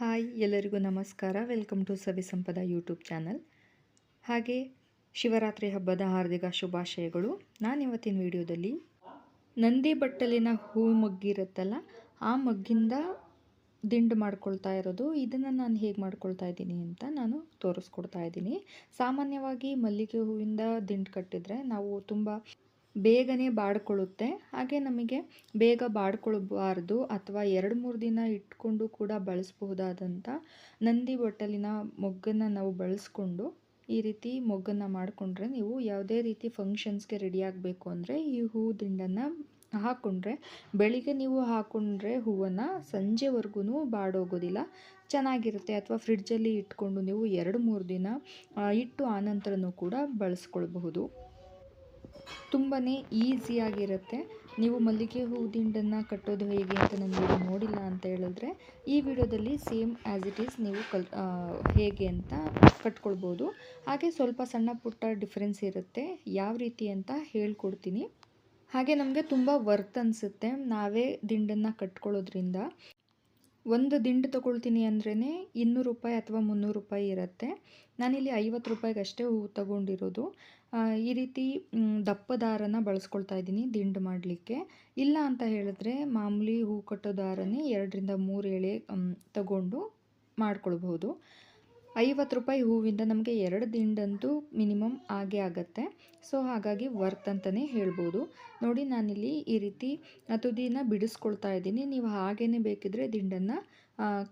Hi, ಎಲ್ಲರಿಗೂ ನಮಸ್ಕಾರ. Welcome to Savi Sampada YouTube channel. ಹಾಗೆ, ಶಿವರಾತ್ರಿ ಹಬ್ಬದ ಹಾರ್ದಿಕ ಶುಭಾಶಯಗಳು. ನಾನು ಇವತ್ತಿನ ವಿಡಿಯೋದಲ್ಲಿ ನಂದಿ ಬಟ್ಟಲಿನ ಹೂ ಮಗ್ಗಿರುತ್ತಲ್ಲ, ಆ ಮಗ್ಗಿಂದ ದಿಂಡು ಮಾಡ್ಕೊಳ್ತಾ ಇರೋದು, ಇದನ್ನು ನಾನು ಹೇಗೆ ಮಾಡ್ಕೊಳ್ತಾ ಇದ್ದೀನಿ ಅಂತ ನಾನು ತೋರಿಸ್ಕೊಡ್ತಾ ಇದ್ದೀನಿ. ಸಾಮಾನ್ಯವಾಗಿ ಮಲ್ಲಿಗೆ ಹೂವಿಂದ ದಿಂಡು ಕಟ್ಟಿದರೆ ನಾವು ತುಂಬ ಬೇಗನೆ ಬಾಡ್ಕೊಳ್ಳುತ್ತೆ. ಹಾಗೆ ನಮಗೆ ಬೇಗ ಬಾಡ್ಕೊಳ್ಬಾರ್ದು ಅಥವಾ ಎರಡು ಮೂರು ದಿನ ಇಟ್ಕೊಂಡು ಕೂಡ ಬಳಸಬಹುದಾದಂಥ ನಂದಿ ಬೊಟ್ಟಲಿನ ಮೊಗ್ಗನ್ನು ನಾವು ಬಳಸ್ಕೊಂಡು ಈ ರೀತಿ ಮೊಗ್ಗನ್ನು ಮಾಡಿಕೊಂಡ್ರೆ ನೀವು ಯಾವುದೇ ರೀತಿ ಫಂಕ್ಷನ್ಸ್ಗೆ ರೆಡಿ ಆಗಬೇಕು ಅಂದರೆ ಈ ಹೂ ದಿಂಡನ್ನು ಹಾಕ್ಕೊಂಡ್ರೆ ಬೆಳಿಗ್ಗೆ ನೀವು ಹಾಕ್ಕೊಂಡ್ರೆ ಹೂವನ್ನು ಸಂಜೆವರೆಗೂ ಬಾಡೋಗೋದಿಲ್ಲ. ಚೆನ್ನಾಗಿರುತ್ತೆ ಅಥವಾ ಫ್ರಿಡ್ಜಲ್ಲಿ ಇಟ್ಕೊಂಡು ನೀವು ಎರಡು ಮೂರು ದಿನ ಇಟ್ಟು ಆನಂತರನೂ ಕೂಡ ಬಳಸ್ಕೊಳ್ಬಹುದು. ತುಂಬಾ ಈಸಿಯಾಗಿರುತ್ತೆ ನೀವು ಮಲ್ಲಿಗೆ ಹೂ ದಿಂಡನ್ನು ಕಟ್ಟೋದು ಹೇಗೆ ಅಂತ ನನ್ನ ನೋಡಿಲ್ಲ ಅಂತ ಹೇಳಿದ್ರೆ, ಈ ವಿಡಿಯೋದಲ್ಲಿ ಸೇಮ್ ಆ್ಯಸ್ ಇಟ್ ಈಸ್ ನೀವು ಕಲ್ ಹೇಗೆ ಅಂತ ಕಟ್ಕೊಳ್ಬೋದು. ಹಾಗೆ ಸ್ವಲ್ಪ ಸಣ್ಣ ಪುಟ್ಟ ಡಿಫ್ರೆನ್ಸ್ ಇರುತ್ತೆ. ಯಾವ ರೀತಿ ಅಂತ ಹೇಳ್ಕೊಡ್ತೀನಿ. ಹಾಗೆ ನಮಗೆ ತುಂಬ ವರ್ತ್ ಅನಿಸುತ್ತೆ ನಾವೇ ದಿಂಡನ್ನು ಕಟ್ಕೊಳ್ಳೋದ್ರಿಂದ. ಒಂದು ದಿಂಡು ತೊಗೊಳ್ತೀನಿ ಅಂದ್ರೇ ಇನ್ನೂರು ರೂಪಾಯಿ ಅಥವಾ ಮುನ್ನೂರು ರೂಪಾಯಿ ಇರುತ್ತೆ. ನಾನಿಲ್ಲಿ ಐವತ್ತು ರೂಪಾಯಿಗಷ್ಟೇ ಹೂವು ತಗೊಂಡಿರೋದು. ಈ ರೀತಿ ದಪ್ಪ ದಾರನ ಬಳಸ್ಕೊಳ್ತಾ ಇದ್ದೀನಿ ದಿಂಡು ಮಾಡಲಿಕ್ಕೆ. ಇಲ್ಲ ಅಂತ ಹೇಳಿದ್ರೆ ಮಾಮೂಲಿ ಹೂ ಕಟ್ಟೋ ದಾರನೇ ಎರಡರಿಂದ ಮೂರು ಎಳೆ ತಗೊಂಡು ಮಾಡ್ಕೊಳ್ಬಹುದು. ಐವತ್ತು ರೂಪಾಯಿ ಹೂವಿಂದ ನಮಗೆ ಎರಡು ದಿಂಡಂತೂ ಮಿನಿಮಮ್ ಆಗೇ ಆಗುತ್ತೆ. ಸೊ, ಹಾಗಾಗಿ ವರ್ತ್ ಅಂತಲೇ ಹೇಳ್ಬೋದು. ನೋಡಿ, ನಾನಿಲ್ಲಿ ಈ ರೀತಿ ತುದಿನ ಬಿಡಿಸ್ಕೊಳ್ತಾ ಇದ್ದೀನಿ. ನೀವು ಹಾಗೇ ಬೇಕಿದ್ರೆ ದಿಂಡನ್ನು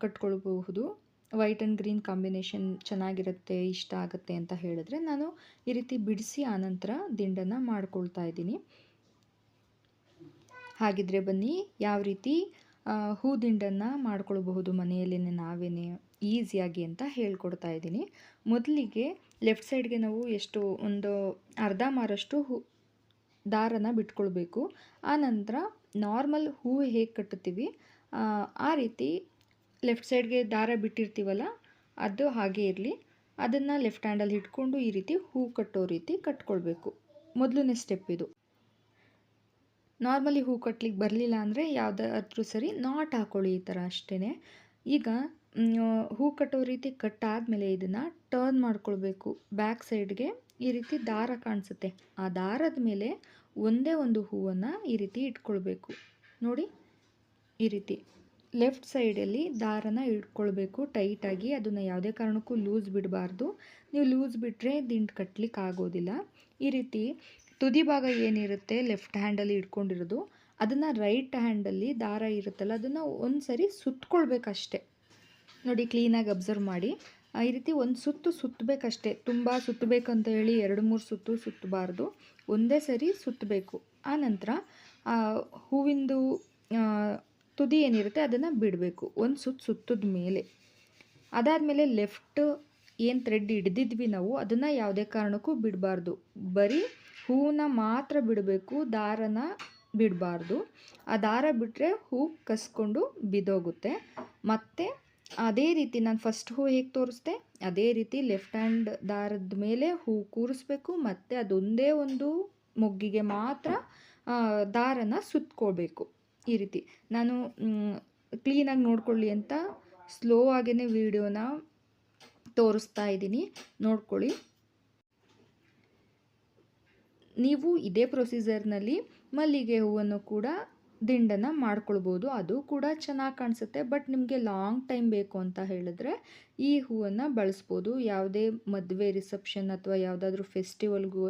ಕಟ್ಕೊಳ್ಬಹುದು. ವೈಟ್ ಆ್ಯಂಡ್ ಗ್ರೀನ್ ಕಾಂಬಿನೇಷನ್ ಚೆನ್ನಾಗಿರುತ್ತೆ, ಇಷ್ಟ ಆಗುತ್ತೆ ಅಂತ ಹೇಳಿದ್ರೆ ನಾನು ಈ ರೀತಿ ಬಿಡಿಸಿ ಆನಂತರ ದಿಂಡನ್ನು ಮಾಡ್ಕೊಳ್ತಾ ಇದ್ದೀನಿ. ಹಾಗಿದ್ರೆ ಬನ್ನಿ, ಯಾವ ರೀತಿ ಹೂ ದಿಂಡನ್ನು ಮಾಡ್ಕೊಳ್ಬಹುದು ಮನೆಯಲ್ಲೇ ನಾವೇ ಈಸಿಯಾಗಿ ಅಂತ ಹೇಳ್ಕೊಡ್ತಾ ಇದ್ದೀನಿ. ಮೊದಲಿಗೆ ಲೆಫ್ಟ್ ಸೈಡ್ಗೆ ನಾವು ಎಷ್ಟು ಒಂದು ಅರ್ಧ ಮಾರಷ್ಟು ಹೂ ದಾರನ ಬಿಟ್ಕೊಳ್ಬೇಕು. ಆ ನಂತರ ನಾರ್ಮಲ್ ಹೂವು ಹೇಗೆ ಕಟ್ಟುತ್ತೀವಿ? ಆ, ರೀತಿ ಲೆಫ್ಟ್ ಸೈಡ್ಗೆ ದಾರ ಬಿಟ್ಟಿರ್ತೀವಲ್ಲ ಅದು ಹಾಗೆ ಇರಲಿ. ಅದನ್ನು ಲೆಫ್ಟ್ ಹ್ಯಾಂಡಲ್ಲಿ ಹಿಡ್ಕೊಂಡು ಈ ರೀತಿ ಹೂ ಕಟ್ಟೋ ರೀತಿ ಕಟ್ಕೊಳ್ಬೇಕು. ಮೊದಲನೇ ಸ್ಟೆಪ್ ಇದು. ನಾರ್ಮಲಿ ಹೂ ಕಟ್ಲಿಕ್ಕೆ ಬರಲಿಲ್ಲ ಅಂದರೆ ಯಾವುದಾದ್ರೂ ಸರಿ ನಾಟ್ ಹಾಕೊಳ್ಳಿ ಈ ಥರ ಅಷ್ಟೇ ಈಗ ಹೂ ಕಟ್ಟೋ ರೀತಿ ಕಟ್ಟಾದಮೇಲೆ ಇದನ್ನು ಟರ್ನ್ ಮಾಡ್ಕೊಳ್ಬೇಕು. ಬ್ಯಾಕ್ ಸೈಡ್ಗೆ ಈ ರೀತಿ ದಾರ ಕಾಣಿಸುತ್ತೆ. ಆ ದಾರದ ಮೇಲೆ ಒಂದೇ ಒಂದು ಹೂವನ್ನು ಈ ರೀತಿ ಇಟ್ಕೊಳ್ಬೇಕು. ನೋಡಿ, ಈ ರೀತಿ. ಲೆಫ್ಟ್ ಸೈಡಲ್ಲಿ ದಾರನ ಇಟ್ಕೊಳ್ಬೇಕು. ಟೈಟಾಗಿ ಅದನ್ನು ಯಾವುದೇ ಕಾರಣಕ್ಕೂ ಲೂಸ್ ಬಿಡಬಾರ್ದು. ನೀವು ಲೂಸ್ ಬಿಟ್ಟರೆ ದಿಂಡು ಕಟ್ಲಿಕ್ಕೆ ಆಗೋದಿಲ್ಲ. ಈ ರೀತಿ ತುದಿ ಭಾಗ ಏನಿರುತ್ತೆ ಲೆಫ್ಟ್ ಹ್ಯಾಂಡಲ್ಲಿ ಇಟ್ಕೊಂಡಿರೋದು, ಅದನ್ನು ರೈಟ್ ಹ್ಯಾಂಡಲ್ಲಿ ದಾರ ಇರುತ್ತಲ್ಲ, ಅದನ್ನು ಒಂದು ಸರಿ ಸುತ್ಕೊಳ್ಬೇಕಷ್ಟೆ. ನೋಡಿ ಕ್ಲೀನಾಗಿ ಅಬ್ಸರ್ವ್ ಮಾಡಿ. ಈ ರೀತಿ ಒಂದು ಸುತ್ತು ಸುತ್ತಬೇಕಷ್ಟೇ ತುಂಬ ಸುತ್ತಬೇಕಂತ ಹೇಳಿ ಎರಡು, ಮೂರು ಸುತ್ತು ಸುತ್ತಬಾರ್ದು. ಒಂದೇ ಸರಿ ಸುತ್ತಬೇಕು ಆ ನಂತರ ಹೂವಿಂದು ತುದಿ ಏನಿರುತ್ತೆ ಅದನ್ನು ಬಿಡಬೇಕು. ಒಂದು ಸುತ್ತು ಸುತ್ತದ ಮೇಲೆ. ಅದಾದಮೇಲೆ ಲೆಫ್ಟ್ ಏನು ಥ್ರೆಡ್ ಹಿಡ್ದಿದ್ವಿ ನಾವು, ಅದನ್ನು ಯಾವುದೇ ಕಾರಣಕ್ಕೂ ಬಿಡಬಾರ್ದು. ಬರೀ ಹೂವನ್ನ ಮಾತ್ರ ಬಿಡಬೇಕು, ದಾರನ ಬಿಡಬಾರ್ದು. ಆ ದಾರ ಬಿಟ್ಟರೆ ಹೂ ಕಸ್ಕೊಂಡು ಬಿದ್ದೋಗುತ್ತೆ. ಮತ್ತು ಅದೇ ರೀತಿ ನಾನು ಫಸ್ಟ್ ಹೂ ಹೇಗೆ ತೋರಿಸ್ದೆ? ಅದೇ ರೀತಿ ಲೆಫ್ಟ್ ಹ್ಯಾಂಡ್ ದಾರದ ಮೇಲೆ ಹೂ ಕೂರಿಸ್ಬೇಕು, ಮತ್ತು ಅದೊಂದೇ ಒಂದು ಮೊಗ್ಗಿಗೆ ಮಾತ್ರ ದಾರನ ಸುತ್ಕೋಬೇಕು ಈ ರೀತಿ. ನಾನು ಕ್ಲೀನಾಗಿ ನೋಡ್ಕೊಳ್ಳಿ ಅಂತ ಸ್ಲೋ ಆಗೇ ವಿಡಿಯೋನ ತೋರಿಸ್ತಾ ಇದ್ದೀನಿ. ನೋಡ್ಕೊಳ್ಳಿ. ನೀವು ಇದೇ ಪ್ರೊಸೀಜರ್ನಲ್ಲಿ ಮಲ್ಲಿಗೆ ಹೂವನ್ನು ಕೂಡ ದಿಂಡನ್ನು ಮಾಡ್ಕೊಳ್ಬೋದು. ಅದು ಕೂಡ ಚೆನ್ನಾಗಿ ಕಾಣಿಸುತ್ತೆ. ಬಟ್ ನಿಮಗೆ ಲಾಂಗ್ ಟೈಮ್ ಬೇಕು ಅಂತ ಹೇಳಿದ್ರೆ ಈ ಹೂವನ್ನು ಬಳಸ್ಬೋದು. ಯಾವುದೇ ಮದುವೆ ರಿಸೆಪ್ಷನ್ ಅಥವಾ ಯಾವುದಾದ್ರೂ ಫೆಸ್ಟಿವಲ್ಗೂ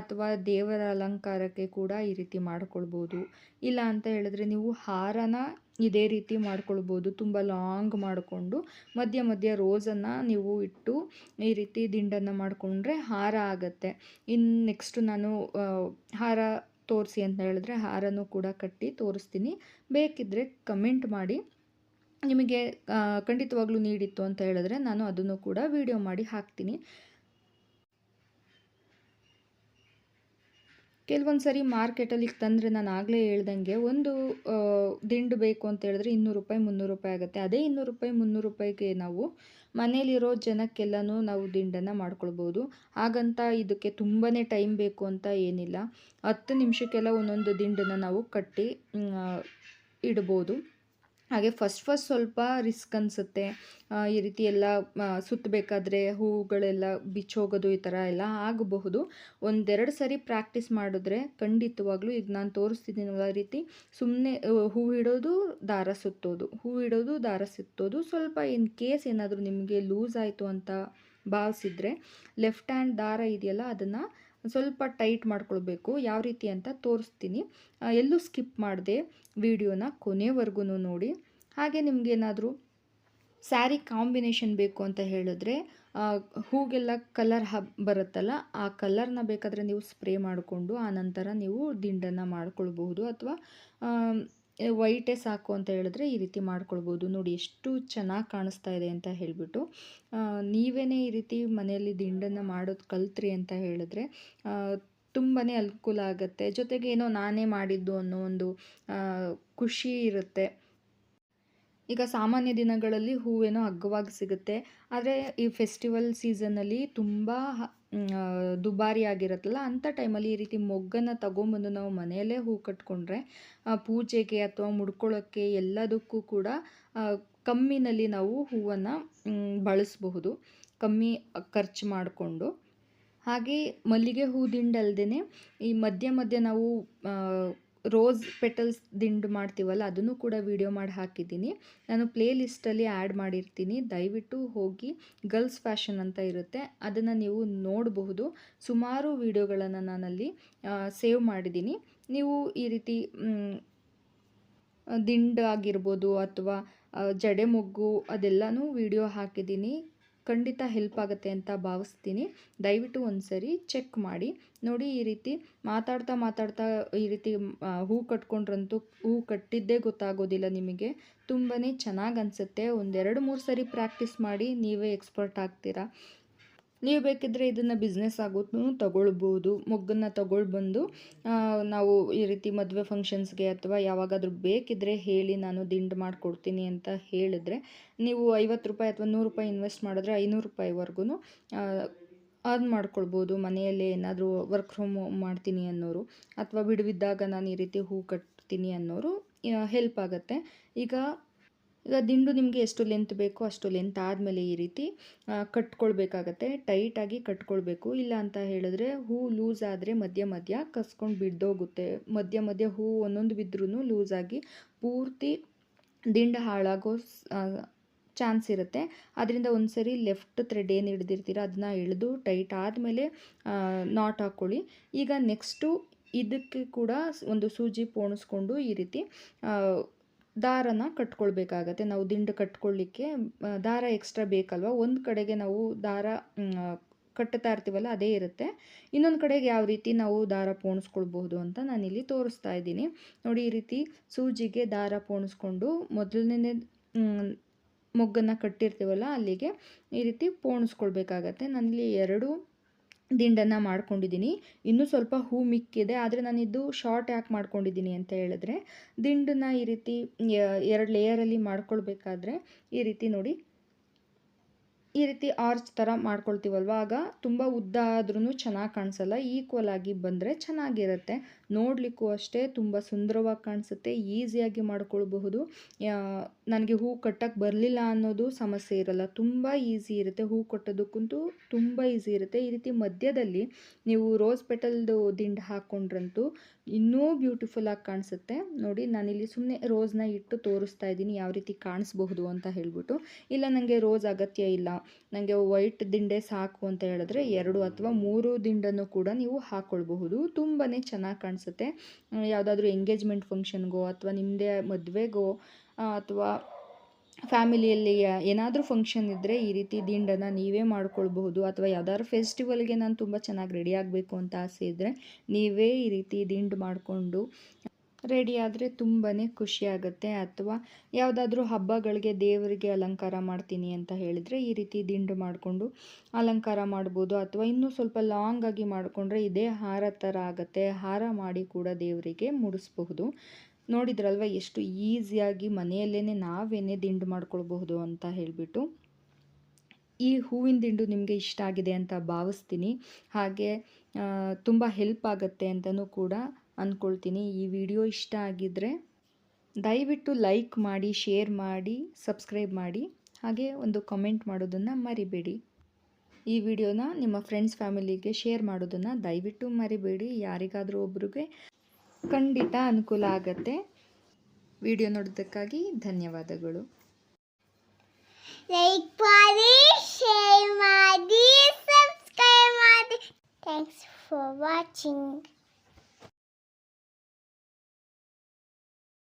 ಅಥವಾ ದೇವರ ಅಲಂಕಾರಕ್ಕೆ ಕೂಡ ಈ ರೀತಿ ಮಾಡ್ಕೊಳ್ಬೋದು. ಇಲ್ಲ ಅಂತ ಹೇಳಿದ್ರೆ ನೀವು ಹಾರನ ಇದೇ ರೀತಿ ಮಾಡ್ಕೊಳ್ಬೋದು. ತುಂಬ ಲಾಂಗ್ ಮಾಡಿಕೊಂಡು ಮಧ್ಯ ಮಧ್ಯ ರೋಸನ್ನು ನೀವು ಇಟ್ಟು ಈ ರೀತಿ ದಿಂಡನ್ನು ಮಾಡಿಕೊಂಡ್ರೆ ಹಾರ ಆಗುತ್ತೆ. ಇನ್ನು ನೆಕ್ಸ್ಟು ನಾನು ಹಾರ ತೋರಿಸಿ ಅಂತ ಹೇಳಿದ್ರೆ ಹಾರನೂ ಕೂಡ ಕಟ್ಟಿ ತೋರಿಸ್ತೀನಿ. ಬೇಕಿದ್ದರೆ ಕಮೆಂಟ್ ಮಾಡಿ. ನಿಮಗೆ ಖಂಡಿತವಾಗ್ಲೂ ನೀಡಿತ್ತು ಅಂತ ಹೇಳಿದ್ರೆ ನಾನು ಅದನ್ನು ಕೂಡ ವಿಡಿಯೋ ಮಾಡಿ ಹಾಕ್ತೀನಿ. ಕೆಲವೊಂದು ಸರಿ ಮಾರ್ಕೆಟಲ್ಲಿ ತಂದರೆ ನಾನು ಆಗಲೇ ಹೇಳ್ದಂಗೆ ಒಂದು ದಿಂಡು ಬೇಕು ಅಂತ ಹೇಳಿದ್ರೆ ಇನ್ನೂರು ರೂಪಾಯಿ ಮುನ್ನೂರು ರೂಪಾಯಿ ಆಗುತ್ತೆ. ಅದೇ ಇನ್ನೂರು ರೂಪಾಯಿ ಮುನ್ನೂರು ರೂಪಾಯಿಗೆ ನಾವು ಮನೇಲಿರೋ ಜನಕ್ಕೆಲ್ಲನೂ ನಾವು ದಿಂಡನ್ನು ಮಾಡ್ಕೊಳ್ಬೋದು. ಹಾಗಂತ ಇದಕ್ಕೆ ತುಂಬಾ ಟೈಮ್ ಬೇಕು ಅಂತ ಏನಿಲ್ಲ. ಹತ್ತು ನಿಮಿಷಕ್ಕೆಲ್ಲ ಒಂದೊಂದು ದಿಂಡನ್ನು ನಾವು ಕಟ್ಟಿ ಇಡ್ಬೋದು. ಹಾಗೆ ಫಸ್ಟ್ ಫಸ್ಟ್ ಸ್ವಲ್ಪ ರಿಸ್ಕ್ ಅನಿಸುತ್ತೆ. ಈ ರೀತಿ ಎಲ್ಲ ಸುತ್ತಬೇಕಾದ್ರೆ ಹೂವುಗಳೆಲ್ಲ ಬಿಚ್ಚೋಗೋದು ಈ ಥರ ಎಲ್ಲ ಆಗಬಹುದು. ಒಂದೆರಡು ಸರಿ ಪ್ರಾಕ್ಟೀಸ್ ಮಾಡಿದ್ರೆ ಖಂಡಿತವಾಗ್ಲೂ ಈಗ ನಾನು ತೋರಿಸ್ತಿದ್ದೀನಲ್ಲ ರೀತಿ ಸುಮ್ಮನೆ ಹೂ ಇಡೋದು ದಾರ ಸುತ್ತೋದು, ಹೂ ಇಡೋದು ದಾರ ಸುತ್ತೋದು. ಸ್ವಲ್ಪ ಇನ್ ಕೇಸ್ ಏನಾದರೂ ನಿಮಗೆ ಲೂಸ್ ಆಯಿತು ಅಂತ ಭಾವಿಸಿದ್ರೆ ಲೆಫ್ಟ್ ಹ್ಯಾಂಡ್ ದಾರ ಇದೆಯಲ್ಲ ಅದನ್ನು ಸ್ವಲ್ಪ ಟೈಟ್ ಮಾಡ್ಕೊಳ್ಬೇಕು. ಯಾವ ರೀತಿ ಅಂತ ತೋರಿಸ್ತೀನಿ. ಎಲ್ಲೂ ಸ್ಕಿಪ್ ಮಾಡಿದೆ ವಿಡಿಯೋನ ಕೊನೆವರೆಗೂ ನೋಡಿ. ಹಾಗೆ ನಿಮಗೇನಾದರೂ ಸ್ಯಾರಿ ಕಾಂಬಿನೇಷನ್ ಬೇಕು ಅಂತ ಹೇಳಿದ್ರೆ ಹೂಗೆಲ್ಲ ಕಲರ್ ಹಬ್ ಬರುತ್ತಲ್ಲ, ಆ ಕಲರ್ನ ಬೇಕಾದರೆ ನೀವು ಸ್ಪ್ರೇ ಮಾಡಿಕೊಂಡು ನಂತರ ನೀವು ದಿಂಡನ್ನು ಮಾಡ್ಕೊಳ್ಬಹುದು. ಅಥವಾ ವೈಟೇ ಸಾಕು ಅಂತ ಹೇಳಿದ್ರೆ ಈ ರೀತಿ ಮಾಡ್ಕೊಳ್ಬೋದು. ನೋಡಿ, ಎಷ್ಟು ಚೆನ್ನಾಗಿ ಕಾಣಿಸ್ತಾ ಇದೆ ಅಂತ ಹೇಳಿಬಿಟ್ಟು ನೀವೇ ಈ ರೀತಿ ಮನೆಯಲ್ಲಿ ದಿಂಡನ್ನು ಮಾಡೋದು ಕಲ್ತ್ರಿ ಅಂತ ಹೇಳಿದ್ರೆ ತುಂಬಾ ಅನುಕೂಲ ಆಗುತ್ತೆ. ಜೊತೆಗೆ ಏನೋ ನಾನೇ ಮಾಡಿದ್ದು ಅನ್ನೋ ಒಂದು ಖುಷಿ ಇರುತ್ತೆ. ಈಗ ಸಾಮಾನ್ಯ ದಿನಗಳಲ್ಲಿ ಹೂವೇನೋ ಅಗ್ಗವಾಗಿ ಸಿಗುತ್ತೆ. ಆದರೆ ಈ ಫೆಸ್ಟಿವಲ್ ಸೀಸನ್ನಲ್ಲಿ ತುಂಬ ದುಬಾರಿ ಆಗಿರುತ್ತಲ್ಲ ಅಂಥ ಟೈಮಲ್ಲಿ ಈ ರೀತಿ ಮೊಗ್ಗನ್ನು ತಗೊಂಬಂದು ನಾವು ಮನೆಯಲ್ಲೇ ಹೂ ಕಟ್ಕೊಂಡ್ರೆ ಪೂಜೆಗೆ ಅಥವಾ ಮುಡ್ಕೊಳ್ಳೋಕ್ಕೆ ಎಲ್ಲದಕ್ಕೂ ಕೂಡ ಕಮ್ಮಿನಲ್ಲಿ ನಾವು ಹೂವನ್ನು ಬಳಸಬಹುದು, ಕಮ್ಮಿ ಖರ್ಚು ಮಾಡಿಕೊಂಡು. ಹಾಗೆ ಮಲ್ಲಿಗೆ ಹೂ ದಿಂಡಲ್ದೇ ಈ ಮಧ್ಯ ಮಧ್ಯೆ ನಾವು ರೋಸ್ ಪೆಟಲ್ಸ್ ದಿಂಡು ಮಾಡ್ತೀವಲ್ಲ, ಅದನ್ನು ಕೂಡ ವಿಡಿಯೋ ಮಾಡಿ ಹಾಕಿದ್ದೀನಿ. ನಾನು ಪ್ಲೇ ಲಿಸ್ಟಲ್ಲಿ ಆ್ಯಡ್ ಮಾಡಿರ್ತೀನಿ. ದಯವಿಟ್ಟು ಹೋಗಿ ಗರ್ಲ್ಸ್ ಫ್ಯಾಷನ್ ಅಂತ ಇರುತ್ತೆ. ಅದನ್ನು ನೀವು ನೋಡಬಹುದು. ಸುಮಾರು ವಿಡಿಯೋಗಳನ್ನು ನಾನಲ್ಲಿ ಸೇವ್ ಮಾಡಿದ್ದೀನಿ. ನೀವು ಈ ರೀತಿ ದಿಂಡು ಆಗಿರ್ಬೋದು ಅಥವಾ ಜಡೆ ಮೊಗ್ಗು ಅದೆಲ್ಲನೂ ವಿಡಿಯೋ ಹಾಕಿದ್ದೀನಿ. ಖಂಡಿತ ಹೆಲ್ಪ್ ಆಗುತ್ತೆ ಅಂತ ಭಾವಿಸ್ತೀನಿ. ದಯವಿಟ್ಟು ಒಂದು ಸರಿ ಚೆಕ್ ಮಾಡಿ. ನೋಡಿ ಈ ರೀತಿ ಮಾತಾಡ್ತಾ ಮಾತಾಡ್ತಾ ಈ ರೀತಿ ಹೂ ಕಟ್ಕೊಂಡ್ರಂತೂ ಹೂ ಕಟ್ಟಿದ್ದೇ ಗೊತ್ತಾಗೋದಿಲ್ಲ ನಿಮಗೆ. ತುಂಬಾ ಚೆನ್ನಾಗಿ ಅನಿಸುತ್ತೆ. ಒಂದೆರಡು ಮೂರು ಸರಿ ಪ್ರಾಕ್ಟೀಸ್ ಮಾಡಿ ನೀವೇ ಎಕ್ಸ್ಪರ್ಟ್ ಆಗ್ತೀರಾ? ನೀವು ಬೇಕಿದ್ದರೆ ಇದನ್ನು ಬಿಸ್ನೆಸ್ ಆಗೋದು ತಗೊಳ್ಬೋದು. ಮೊಗ್ಗನ್ನು ಬಂದು ನಾವು ಈ ರೀತಿ ಮದುವೆ ಫಂಕ್ಷನ್ಸ್ಗೆ ಅಥವಾ ಯಾವಾಗಾದರೂ ಬೇಕಿದ್ದರೆ ಹೇಳಿ ನಾನು ದಿಂಡು ಮಾಡಿಕೊಡ್ತೀನಿ ಅಂತ ಹೇಳಿದ್ರೆ, ನೀವು ಐವತ್ತು ರೂಪಾಯಿ ಅಥವಾ ನೂರು ರೂಪಾಯಿ ಇನ್ವೆಸ್ಟ್ ಮಾಡಿದ್ರೆ ಐನೂರು ರೂಪಾಯಿವರೆಗೂ ಅರ್ನ್ ಮಾಡ್ಕೊಳ್ಬೋದು. ಮನೆಯಲ್ಲೇ ಏನಾದರೂ ವರ್ಕ್ ಫ್ರಮ್ ಮಾಡ್ತೀನಿ ಅನ್ನೋರು ಅಥವಾ ಬಿಡುವಿದ್ದಾಗ ನಾನು ಈ ರೀತಿ ಹೂ ಕಟ್ತೀನಿ ಅನ್ನೋರು ಹೆಲ್ಪ್ ಆಗುತ್ತೆ. ಈಗ ಈಗ ದಿಂಡು ನಿಮಗೆ ಎಷ್ಟು ಲೆಂತ್ ಬೇಕೋ ಅಷ್ಟು ಲೆಂತ್ ಆದಮೇಲೆ ಈ ರೀತಿ ಕಟ್ಕೊಳ್ಬೇಕಾಗತ್ತೆ. ಟೈಟಾಗಿ ಕಟ್ಕೊಳ್ಬೇಕು. ಇಲ್ಲ ಅಂತ ಹೇಳಿದ್ರೆ ಹೂ ಲೂಸ್ ಆದರೆ ಮಧ್ಯ ಮಧ್ಯ ಕಸ್ಕೊಂಡು ಬಿದ್ದೋಗುತ್ತೆ. ಮಧ್ಯ ಮಧ್ಯ ಹೂ ಒಂದೊಂದು ಬಿದ್ದರೂ ಲೂಸಾಗಿ ಪೂರ್ತಿ ದಿಂಡು ಹಾಳಾಗೋ ಚಾನ್ಸ್ ಇರುತ್ತೆ. ಅದರಿಂದ ಒಂದು ಸರಿ ಲೆಫ್ಟ್ ಥ್ರೆಡ್ ಏನು ಹಿಡ್ದಿರ್ತೀರ ಅದನ್ನ ಎಳೆದು ಟೈಟ್ ಆದಮೇಲೆ ನಾಟ್ ಹಾಕ್ಕೊಳ್ಳಿ ಈಗ ನೆಕ್ಸ್ಟು ಇದಕ್ಕೆ ಕೂಡ ಒಂದು ಸೂಜಿ ಪೋಣಿಸ್ಕೊಂಡು ಈ ರೀತಿ ದಾರನ ಕಟ್ಕೊಳ್ಬೇಕಾಗತ್ತೆ. ನಾವು ದಿಂಡು ಕಟ್ಕೊಳ್ಳಿಕ್ಕೆ ದಾರ ಎಕ್ಸ್ಟ್ರಾ ಬೇಕಲ್ವ? ಒಂದು ಕಡೆಗೆ ನಾವು ದಾರ ಕಟ್ಟುತ್ತಾ ಇರ್ತೀವಲ್ಲ, ಅದೇ ಇರುತ್ತೆ. ಇನ್ನೊಂದು ಕಡೆಗೆ ಯಾವ ರೀತಿ ನಾವು ದಾರ ಪೋಣಿಸ್ಕೊಳ್ಬಹುದು ಅಂತ ನಾನಿಲ್ಲಿ ತೋರಿಸ್ತಾ ಇದ್ದೀನಿ. ನೋಡಿ, ಈ ರೀತಿ ಸೂಜಿಗೆ ದಾರ ಪೋಣಿಸ್ಕೊಂಡು ಮೊದಲನೇ ಮೊಗ್ಗನ್ನು ಕಟ್ಟಿರ್ತೀವಲ್ಲ, ಅಲ್ಲಿಗೆ ಈ ರೀತಿ ಪೋಣಿಸ್ಕೊಳ್ಬೇಕಾಗತ್ತೆ. ನಾನಿಲ್ಲಿ ಎರಡು ದಿಂಡನ್ನು ಮಾಡ್ಕೊಂಡಿದ್ದೀನಿ. ಇನ್ನೂ ಸ್ವಲ್ಪ ಹೂ ಮಿಕ್ಕಿದೆ, ಆದರೆ ನಾನಿದ್ದು ಶಾರ್ಟ್ ಯಾಕೆ ಮಾಡ್ಕೊಂಡಿದ್ದೀನಿ ಅಂತ ಹೇಳಿದ್ರೆ, ದಿಂಡನ್ನ ಈ ರೀತಿ ಎರಡು ಲೇಯರಲ್ಲಿ ಮಾಡ್ಕೊಳ್ಬೇಕಾದ್ರೆ ಈ ರೀತಿ ನೋಡಿ. ಈ ರೀತಿ ಆರ್ಚ್ ಥರ ಮಾಡ್ಕೊಳ್ತೀವಲ್ವ? ಆಗ ತುಂಬ ಉದ್ದ ಆದ್ರೂ ಚೆನ್ನಾಗಿ ಕಾಣಿಸಲ್ಲ. ಈಕ್ವಲ್ ಆಗಿ ಬಂದರೆ ಚೆನ್ನಾಗಿರುತ್ತೆ. ನೋಡಲಿಕ್ಕೂ ಅಷ್ಟೇ ತುಂಬ ಸುಂದರವಾಗಿ ಕಾಣಿಸುತ್ತೆ. ಈಸಿಯಾಗಿ ಮಾಡ್ಕೊಳ್ಬಹುದು. ನನಗೆ ಹೂ ಕಟ್ಟಕ್ಕೆ ಬರಲಿಲ್ಲ ಅನ್ನೋದು ಸಮಸ್ಯೆ ಇರಲ್ಲ. ತುಂಬ ಈಸಿ ಇರುತ್ತೆ ಹೂ ಕಟ್ಟೋದಕ್ಕಂತೂ ತುಂಬ ಈಸಿ ಇರುತ್ತೆ. ಈ ರೀತಿ ಮಧ್ಯದಲ್ಲಿ ನೀವು ರೋಸ್ ಪೆಟಲ್ದು ದಿಂಡು ಹಾಕ್ಕೊಂಡ್ರಂತೂ ಇನ್ನೂ ಬ್ಯೂಟಿಫುಲ್ ಆಗಿ ಕಾಣಿಸುತ್ತೆ. ನೋಡಿ, ನಾನಿಲ್ಲಿ ಸುಮ್ಮನೆ ರೋಸ್ನ ಇಟ್ಟು ತೋರಿಸ್ತಾ ಇದ್ದೀನಿ. ಯಾವ ರೀತಿ ಕಾಣಿಸ್ಬಹುದು ಅಂತ ಹೇಳ್ಬಿಟ್ಟು. ಇಲ್ಲ ನನಗೆ ರೋಸ್ ಅಗತ್ಯ ಇಲ್ಲ. ನನಗೆ ವೈಟ್ ದಿಂಡೆ ಸಾಕು ಅಂತ ಹೇಳಿದ್ರೆ ಎರಡು ಅಥವಾ ಮೂರು ದಿಂಡನ್ನು ಕೂಡ ನೀವು ಹಾಕ್ಕೊಳ್ಬಹುದು ತುಂಬಾ ಚೆನ್ನಾಗಿ ಕಾಣಿಸುತ್ತೆ. ಯಾವುದಾದ್ರೂ ಎಂಗೇಜ್ಮೆಂಟ್ ಫಂಕ್ಷನ್ಗೋ ಅಥವಾ ನಿಮ್ಮದೇ ಮದುವೆಗೋ ಅಥವಾ ಫ್ಯಾಮಿಲಿಯಲ್ಲಿ ಏನಾದರೂ ಫಂಕ್ಷನ್ ಇದ್ದರೆ ಈ ರೀತಿ ದಿಂಡನ್ನು ನೀವೇ ಮಾಡ್ಕೊಳ್ಬಹುದು. ಅಥವಾ ಯಾವ್ದಾದ್ರು ಫೆಸ್ಟಿವಲ್ಗೆ ನಾನು ತುಂಬ ಚೆನ್ನಾಗಿ ರೆಡಿ ಆಗಬೇಕು ಅಂತ ಆಸೆ ಇದ್ದರೆ ನೀವೇ ಈ ರೀತಿ ದಿಂಡು ಮಾಡಿಕೊಂಡು ರೆಡಿ ಆದರೆ ತುಂಬಾ ಖುಷಿಯಾಗುತ್ತೆ ಅಥವಾ ಯಾವುದಾದ್ರೂ ಹಬ್ಬಗಳಿಗೆ ದೇವರಿಗೆ ಅಲಂಕಾರ ಮಾಡ್ತೀನಿ ಅಂತ ಹೇಳಿದರೆ ಈ ರೀತಿ ದಿಂಡು ಮಾಡಿಕೊಂಡು ಅಲಂಕಾರ ಮಾಡ್ಬೋದು. ಅಥವಾ ಇನ್ನೂ ಸ್ವಲ್ಪ ಲಾಂಗಾಗಿ ಮಾಡಿಕೊಂಡ್ರೆ ಇದೇ ಹಾರ ಥರ ಆಗುತ್ತೆ. ಹಾರ ಮಾಡಿ ಕೂಡ ದೇವರಿಗೆ ಮುಡಿಸ್ಬಹುದು. ನೋಡಿದ್ರಲ್ವ ಎಷ್ಟು ಈಸಿಯಾಗಿ ಮನೆಯಲ್ಲೇ ನಾವೇನೇ ದಿಂಡು ಮಾಡ್ಕೊಳ್ಬಹುದು ಅಂತ ಹೇಳಿಬಿಟ್ಟು. ಈ ಹೂವಿನ ದಿಂಡು ನಿಮಗೆ ಇಷ್ಟ ಆಗಿದೆ ಅಂತ ಭಾವಿಸ್ತೀನಿ. ಹಾಗೆ ತುಂಬ ಹೆಲ್ಪ್ ಆಗುತ್ತೆ ಅಂತಲೂ ಕೂಡ ಅಂದ್ಕೊಳ್ತೀನಿ ಈ ವಿಡಿಯೋ ಇಷ್ಟ ಆಗಿದ್ದರೆ ದಯವಿಟ್ಟು ಲೈಕ್ ಮಾಡಿ, ಶೇರ್ ಮಾಡಿ, ಸಬ್ಸ್ಕ್ರೈಬ್ ಮಾಡಿ. ಹಾಗೆ ಒಂದು ಕಮೆಂಟ್ ಮಾಡೋದನ್ನು ಮರಿಬೇಡಿ. ಈ ವಿಡಿಯೋನ ನಿಮ್ಮ ಫ್ರೆಂಡ್ಸ್ ಫ್ಯಾಮಿಲಿಗೆ ಶೇರ್ ಮಾಡೋದನ್ನು ದಯವಿಟ್ಟು ಮರಿಬೇಡಿ. ಯಾರಿಗಾದರೂ ಒಬ್ರಿಗೆ ಖಂಡಿತ ಅನುಕೂಲ ಆಗತ್ತೆ. ವಿಡಿಯೋ ನೋಡೋದಕ್ಕಾಗಿ ಧನ್ಯವಾದಗಳು. ಲೈಕ್ ಮಾಡಿ, ಶೇರ್ ಮಾಡಿ, ಸಬ್ಸ್ಕ್ರೈಬ್ ಮಾಡಿ. Thanks for watching